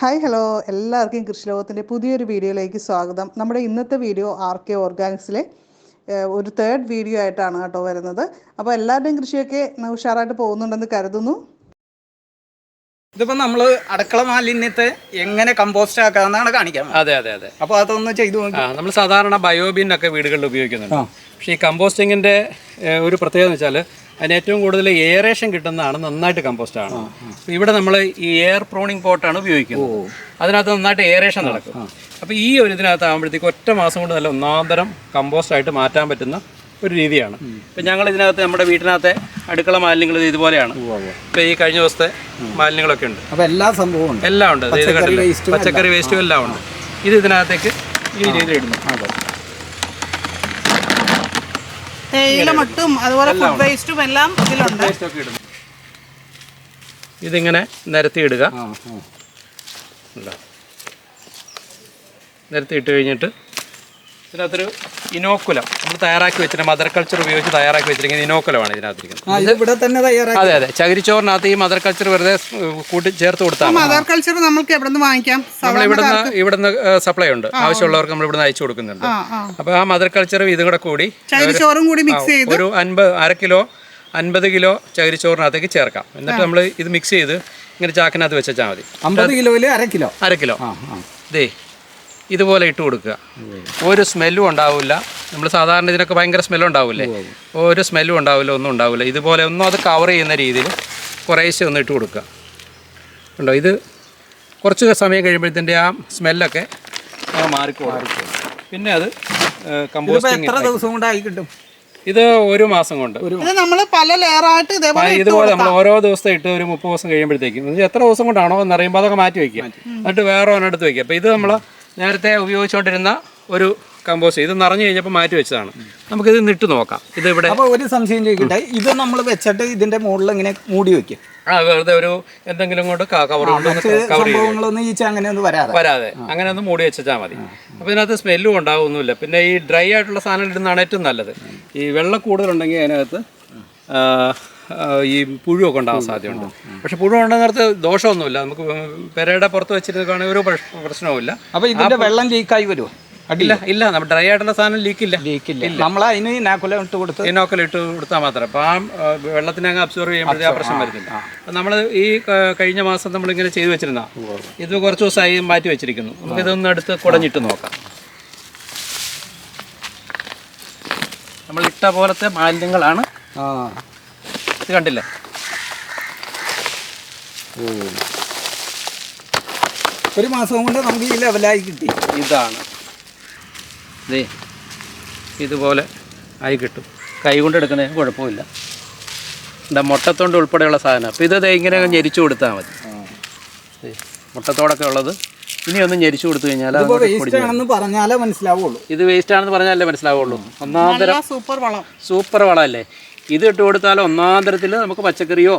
Hi hello എല്ലാവർക്കും കൃഷി കൃഷിലോകത്തിന്റെ പുതിയൊരു വീഡിയോയിലേക്ക് സ്വാഗതം. നമ്മുടെ ഇന്നത്തെ വീഡിയോ ആർ കെ ഓർഗാനിക്സിലെ ഒരു തേർഡ് വീഡിയോ ആയിട്ടാണ് കേട്ടോ വരുന്നത്. അപ്പോൾ എല്ലാവരുടെയും കൃഷിയൊക്കെ ഉഷാറായിട്ട് പോകുന്നുണ്ടെന്ന് കരുതുന്നു. ഇതിപ്പോ നമ്മൾ അടുക്കള മാലിന്യത്തെ എങ്ങനെ കമ്പോസ്റ്റ് ആക്കാന്നാണ് കാണിക്കാം അതെ അതെ അതെ. അപ്പൊ അതൊന്ന് ചെയ്തു നോക്കി. നമ്മൾ സാധാരണ ബയോബിൻ ഒക്കെ വീടുകളിൽ ഉപയോഗിക്കുന്നുണ്ട്. പക്ഷേ ഈ കമ്പോസ്റ്റിങ്ങിന്റെ ഒരു പ്രത്യേകത എന്ന് വെച്ചാൽ അതിന് ഏറ്റവും കൂടുതൽ എയറേഷൻ കിട്ടുന്നതാണ് നന്നായിട്ട് കമ്പോസ്റ്റ് ആണ്. ഇവിടെ നമ്മൾ ഈ എയർ പ്രോണിങ് പോട്ടാണ് ഉപയോഗിക്കുന്നത്. അതിനകത്ത് നന്നായിട്ട് എയറേഷൻ നടക്കും. അപ്പോൾ ഈ ഒരു ഇതിനകത്ത് ആകുമ്പോഴത്തേക്ക് ഒറ്റ മാസം കൊണ്ട് നല്ല ഒന്നാന്തരം കമ്പോസ്റ്റ് ആയിട്ട് മാറ്റാൻ പറ്റുന്ന ഒരു രീതിയാണ്. ഇപ്പം ഞങ്ങൾ ഇതിനകത്ത് നമ്മുടെ വീട്ടിനകത്തെ അടുക്കള മാലിന്യങ്ങൾ ഇതുപോലെയാണ്. ഇപ്പം ഈ കഴിഞ്ഞ ദിവസത്തെ മാലിന്യങ്ങളൊക്കെ ഉണ്ട്. അപ്പോൾ എല്ലാ സംഭവവും എല്ലാം ഉണ്ട്? പച്ചക്കറി വേസ്റ്റും എല്ലാം. ഉണ്ട്. ഇത് ഇതിനകത്തേക്ക് ഈ രീതിയിൽ ഇടുന്നു. തേയില മട്ടും അതുപോലെ ഫുഡ് വേസ്റ്റും എല്ലാം ഇതിലുണ്ട്. ഇതിങ്ങനെ നിരത്തി ഇടുക? നിരത്തി ഇട്ട് കഴിഞ്ഞിട്ട് ഇതിനകത്തൊരു ഇനോക്കുലം. നമ്മൾ തയ്യാറാക്കി വെച്ചിട്ട് മദർ കൾച്ചർ ഉപയോഗിച്ച് തയ്യാറാക്കി വെച്ചിരിക്കുന്ന ഇനോക്കുലമാണ് ഇതിനകത്തിരിക്കുന്നത്. ഇവിടെ തന്നെ തയ്യാറാക്കി. അതെ അതെ. ചകിരിച്ചോറിനകത്ത് ഈ മദർ കൾച്ചർ വെറുതെ കൂട്ടി ചേർത്ത് കൊടുത്താൽ. മദർ കൾച്ചർ നമുക്ക് എവിടെ നിന്ന് വാങ്ങിക്കാം? നമ്മൾ ഇവിടുന്ന് ഇവിടുന്ന് സപ്ലൈ ഉണ്ട്. ആവശ്യമുള്ളവർക്ക് നമ്മൾ ഇവിടുന്ന് അയച്ചു കൊടുക്കുന്നുണ്ട്. അപ്പൊ ആ. അപ്പോൾ ആ മദർ കൾച്ചറും ഇതും കൂടെ കൂടി ചകിരിച്ചോറും കൂടി മിക്സ് ചെയ്ത്. ഒരു അൻപത് അര കിലോ അൻപത് കിലോ ചകിരിച്ചോറിനകത്തേക്ക് ചേർക്കാം. എന്നിട്ട് നമ്മൾ ഇത് മിക്സ് ചെയ്ത് ഇങ്ങനെ ചാക്കിനകത്ത് വെച്ചാൽ മതി. അമ്പത് കിലോയിൽ അര കിലോ. അര കിലോ. ദേ ഇതുപോലെ ഇട്ട് കൊടുക്കുക. ഒരു സ്മെല്ലും ഉണ്ടാവില്ല. നമ്മൾ സാധാരണ ഇതിനൊക്കെ ഭയങ്കര സ്മെല്ലും ഉണ്ടാവില്ലേ? ഒരു സ്മെല്ലും ഉണ്ടാവില്ല ഒന്നും ഉണ്ടാവില്ല. ഇതുപോലെ ഒന്നും അത് കവർ ചെയ്യുന്ന രീതിയിൽ കുറേശ്ശെ ഒന്ന് ഇട്ട് കൊടുക്കുക. ഉണ്ടോ ഇത് കുറച്ച് സമയം കഴിയുമ്പോഴത്തേന്റെ ആ സ്മെല്ലൊക്കെ മാറിക്കോളും. പിന്നെ അത് കമ്പോസ്റ്റിംഗ് എത്ര ദിവസം കൊണ്ടായി കിട്ടും? ഇത് ഒരു മാസം കൊണ്ട്. ഇത് നമ്മൾ പല ലെയറായിട്ട് ഇതേപോലെ ഇതുപോലെ നമ്മൾ ഓരോ ദിവസം ഇട്ട് ഒരു മുപ്പത് ദിവസം കഴിയുമ്പോഴത്തേക്കും. എത്ര ദിവസം കൊണ്ടാണോ എന്നറിയുമ്പോൾ അതൊക്കെ മാറ്റി വെക്കുക എന്നിട്ട് വേറെ ഒരെടുത്ത് വെക്കുക അപ്പോൾ ഇത് നമ്മൾ നേരത്തെ ഉപയോഗിച്ചുകൊണ്ടിരുന്ന ഒരു കമ്പോസ് ഇത് നിറഞ്ഞു കഴിഞ്ഞപ്പോൾ മാറ്റി വെച്ചതാണ്. നമുക്കിത് നിട്ട് നോക്കാം. ഇത് ഇവിടെ അപ്പോൾ ഒരു സംശയം ചോദിക്കട്ടെ ഇത് നമ്മൾ വെച്ചിട്ട് ഇതിന്റെ മുകളിൽ ഇങ്ങനെ മൂടി വെക്കും. ആ വെറുതെ ഒരു എന്തെങ്കിലും കൊണ്ട് കവർ കൊണ്ട് കവർ വരാതെ. വരാതെ. അങ്ങനെ ഒന്ന് മൂടി വെച്ചാൽ മതി. അപ്പോൾ ഇതിനകത്ത് സ്മെല്ലും ഉണ്ടാവുന്നില്ല പിന്നെ ഈ ഡ്രൈ ആയിട്ടുള്ള സാധനം ഇടുന്നതാണ് ഏറ്റവും നല്ലത്. ഈ വെള്ളം കൂടുതലുണ്ടെങ്കിൽ അതിനകത്ത് ഈ പുഴുവൊക്കെ ഉണ്ടാകാൻ സാധ്യതയുണ്ട്. പക്ഷെ പുഴു ഉണ്ടെന്നിടത്ത് ദോഷമൊന്നുമില്ല. നമുക്ക് പെരയുടെ പുറത്ത് വെച്ചിരിക്കുകയാണെങ്കിൽ ഒരു പ്രശ്നവുമില്ല. അപ്പോൾ ഇതിന്റെ വെള്ളം ലീക്കായി വരുമോ ഇല്ല ഇല്ല. നമ്മൾ ഡ്രൈ ആയിട്ടുള്ള സാധനം ലീക്കില്ല ലീക്കില്ല നമ്മൾ അതിന് നാക്കുല ഇട്ട് കൊടുത്ത് ഇനോക്കൽ ഇട്ട് കൊടുത്താൽ മാത്രം. അപ്പോൾ ആ വെള്ളത്തിനെ അങ്ങ് അബ്സോർവ് ചെയ്യുമ്പോഴത്തേ ആ പ്രശ്നം വരുന്നില്ല. അപ്പം നമ്മൾ ഈ കഴിഞ്ഞ മാസം നമ്മളിങ്ങനെ ചെയ്തു വെച്ചിരുന്ന ഇത് കുറച്ച് ദിവസമായി മാറ്റി വെച്ചിരിക്കുന്നു. നമുക്കിതൊന്ന് എടുത്ത് കുടഞ്ഞിട്ട് നോക്കാം. നമ്മൾ ഇട്ട പോലത്തെ മാലിന്യങ്ങളാണ് ആ. ഇത് കണ്ടില്ലേ? ഒരു മാസം കൊണ്ട് നമുക്ക് ഈ ലെവലായി കിട്ടി. ഇതാണ്. ദേ ഇതുപോലെ ആയി കിട്ടും. കൈ കൊണ്ട് എടുക്കുന്നതിന് കുഴപ്പമില്ല. എന്താ മുട്ടത്തോണ്ട് ഉൾപ്പെടെയുള്ള സാധനം. അപ്പോൾ ഇത് ദേ ഇങ്ങനെ ഞെരിച്ചു കൊടുത്താൽ മതി. ദേ, മുട്ടത്തോടൊക്കെ ഉള്ളത്. ഇനി ഒന്ന് ഞെരിച്ചു കൊടുത്തു കഴിഞ്ഞാൽ ഇപ്പൊ വേസ്റ്റ് ആണെന്ന് പറഞ്ഞാലേ മനസ്സിലാവുള്ളൂ. ഇത് വേസ്റ്റ് ആണെന്ന് പറഞ്ഞാലേ മനസ്സിലാവുള്ളൂ. ഒന്നാം തരം സൂപ്പർ വളം സൂപ്പർ വളമല്ലേ ഇത് ഇട്ട് കൊടുത്താൽ ഒന്നാം തരത്തിൽ നമുക്ക് പച്ചക്കറിയോ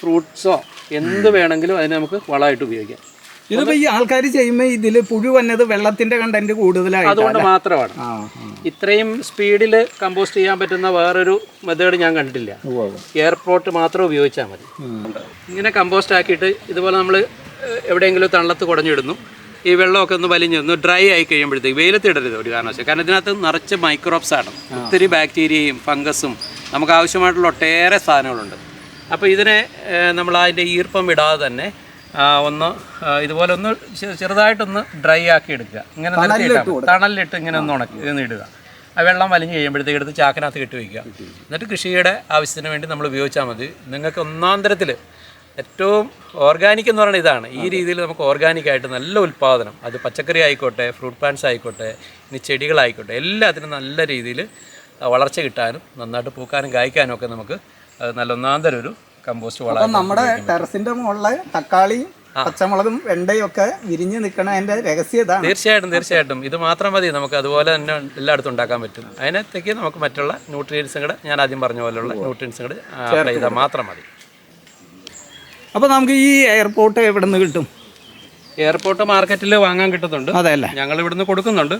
ഫ്രൂട്ട്സോ എന്ത് വേണമെങ്കിലും അതിനെ നമുക്ക് വളമായിട്ട് ഉപയോഗിക്കാം. ഇതിപ്പോ ഈ ആൾക്കാർ ചെയ്യുമ്പോൾ ഇതിൽ പുഴു വന്നത് വെള്ളത്തിന്റെ കണ്ടന്റ് കൂടുതലാണ് അതുകൊണ്ട് മാത്രമാണ്. ഇത്രയും സ്പീഡിൽ കമ്പോസ്റ്റ് ചെയ്യാൻ പറ്റുന്ന വേറൊരു മെത്തേഡ് ഞാൻ കണ്ടിട്ടില്ല. എയർപോർട്ട് മാത്രം ഉപയോഗിച്ചാൽ മതി. ഇങ്ങനെ കമ്പോസ്റ്റ് ആക്കിയിട്ട് ഇതുപോലെ നമ്മൾ എവിടെയെങ്കിലും തണലത്ത് കുടഞ്ഞിടുന്നു. ഈ വെള്ളമൊക്കെ ഒന്ന് വലിഞ്ഞൊന്ന് ഡ്രൈ ആയി കഴിയുമ്പോഴത്തേക്ക് വെയിലത്തിടരുത് ഒരു കാരണവശാലും. കാരണം ഇതിനകത്ത് നിറച്ച് മൈക്രോബ്സ് ആണ്. ഒത്തിരി ബാക്ടീരിയയും ഫംഗസും നമുക്ക് ആവശ്യമായിട്ടുള്ള ഒട്ടേറെ സാധനങ്ങളുണ്ട്. അപ്പോൾ ഇതിനെ നമ്മൾ അതിന്റെ ഈർപ്പം വിടാതെ തന്നെ ഒന്ന് ഇതുപോലെ ഒന്ന് ചെറുതായിട്ടൊന്ന് ഡ്രൈ ആക്കി എടുക്കുക. ഇങ്ങനെ. തണലിലിട്ട് ഇങ്ങനെ ഒന്ന് ഉണക്കി ഇതൊന്ന് ഇടുക. ആ വെള്ളം വലിഞ്ഞ് കഴിയുമ്പോഴത്തേക്ക് എടുത്ത് ചാക്കിനകത്ത് കെട്ടി വയ്ക്കുക എന്നിട്ട് കൃഷിയുടെ ആവശ്യത്തിന് വേണ്ടി നമ്മൾ ഉപയോഗിച്ചാൽ മതി. നിങ്ങൾക്ക് ഒന്നാന്തരത്തിൽ ഏറ്റവും ഓർഗാനിക് എന്ന് പറയുന്നത് ഇതാണ്. ഈ രീതിയിൽ നമുക്ക് ഓർഗാനിക്കായിട്ട് നല്ല ഉൽപ്പാദനം. അത് പച്ചക്കറി ആയിക്കോട്ടെ ഫ്രൂട്ട് പ്ലാന്റ്സ് ആയിക്കോട്ടെ ഇനി ചെടികളായിക്കോട്ടെ എല്ലാത്തിനും നല്ല രീതിയിൽ വളർച്ച കിട്ടാനും നന്നായിട്ട് പൂക്കാനും കായ്ക്കാനും ഒക്കെ നമുക്ക് നല്ല ഒന്നാം തരം ഒരു കമ്പോസ്റ്റ് വളം നമ്മുടെ ടെറസിന്റെ മുകളിലെ തക്കാളിയും പച്ചമുളകും വെണ്ടയും ഒക്കെ വിരിഞ്ഞു നിൽക്കണതിന്റെ രഹസ്യം ഇതാണ്. തീർച്ചയായിട്ടും തീർച്ചയായിട്ടും. ഇത് മാത്രം മതി നമുക്ക് അതുപോലെ തന്നെ എല്ലായിടത്തും ഉണ്ടാക്കാൻ പറ്റും. അതിനകത്തേക്ക് നമുക്ക് മറ്റുള്ള ന്യൂട്രിയൻസും കൂടെ ഞാൻ ആദ്യം പറഞ്ഞ പോലെയുള്ള ന്യൂട്രിയൻസും കൂടെ ചെയ്താൽ മാത്രം മതി. അപ്പോൾ നമുക്ക് ഈ എയർപോർട്ട് എവിടെ നിന്ന് കിട്ടും? എയർപോർട്ട് മാർക്കറ്റിൽ വാങ്ങാൻ കിട്ടുന്നുണ്ട്. അതെ അല്ലേ? ഞങ്ങൾ ഇവിടുന്ന് കൊടുക്കുന്നുണ്ട്.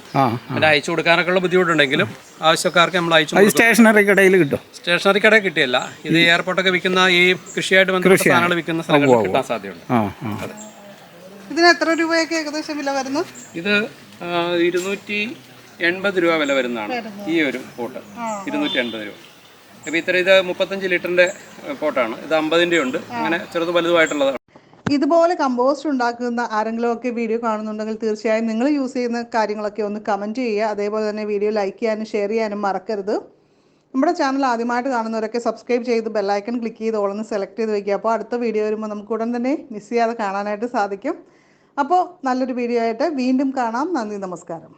പിന്നെ അയച്ചു കൊടുക്കാനൊക്കെ ഉള്ള ബുദ്ധിമുട്ടുണ്ടെങ്കിലും ആവശ്യക്കാർക്ക് നമ്മൾ അയച്ചു സ്റ്റേഷനറി കടയിൽ കിട്ടും. സ്റ്റേഷനറി കട കിട്ടിയല്ല. ഇത് എയർപോർട്ടൊക്കെ വിൽക്കുന്ന ഈ കൃഷിയായിട്ട് വന്ന സാധനങ്ങൾ വിൽക്കുന്ന സ്ഥലങ്ങളിൽ കിട്ടാൻ സാധ്യതയുണ്ട്. ഇതിന് എത്ര രൂപയൊക്കെ ഏകദേശം വില വരുന്നു? ഇത് ഇരുന്നൂറ്റി എൺപത് രൂപ വില വരുന്നതാണ് ഈ ഒരു പോട്ട്. ഇരുന്നൂറ്റി എൺപത് രൂപ. അപ്പോൾ ഇത്ര ഇത് മുപ്പത്തഞ്ച് ലിറ്ററിന്റെ പോട്ടാണ്. ഇത് അമ്പതിന്റെ ഉണ്ട് അങ്ങനെ ചെറുത് വലുതുമായിട്ടുള്ളതാണ്. ഇതുപോലെ കമ്പോസ്റ്റ് ഉണ്ടാക്കുന്ന ആരെങ്കിലും ഒക്കെ വീഡിയോ കാണുന്നുണ്ടെങ്കിൽ തീർച്ചയായും നിങ്ങൾ യൂസ് ചെയ്യുന്ന കാര്യങ്ങളൊക്കെ ഒന്ന് കമന്റ് ചെയ്യുക. അതേപോലെ തന്നെ വീഡിയോ ലൈക്ക് ചെയ്യാനും ഷെയർ ചെയ്യാനും മറക്കരുത്. നമ്മുടെ ചാനൽ ആദ്യമായിട്ട് കാണുന്നവരൊക്കെ സബ്സ്ക്രൈബ് ചെയ്ത് ബെല്ലൈക്കൺ ക്ലിക്ക് ചെയ്ത് ഓളൊന്ന് സെലക്ട് ചെയ്ത് വയ്ക്കുക അപ്പോൾ അടുത്ത വീഡിയോ വരുമ്പോൾ നമുക്ക് ഉടൻ തന്നെ മിസ് ചെയ്യാതെ കാണാനായിട്ട് സാധിക്കും. അപ്പോൾ നല്ലൊരു വീഡിയോ ആയിട്ട് വീണ്ടും കാണാം. നന്ദി നമസ്കാരം.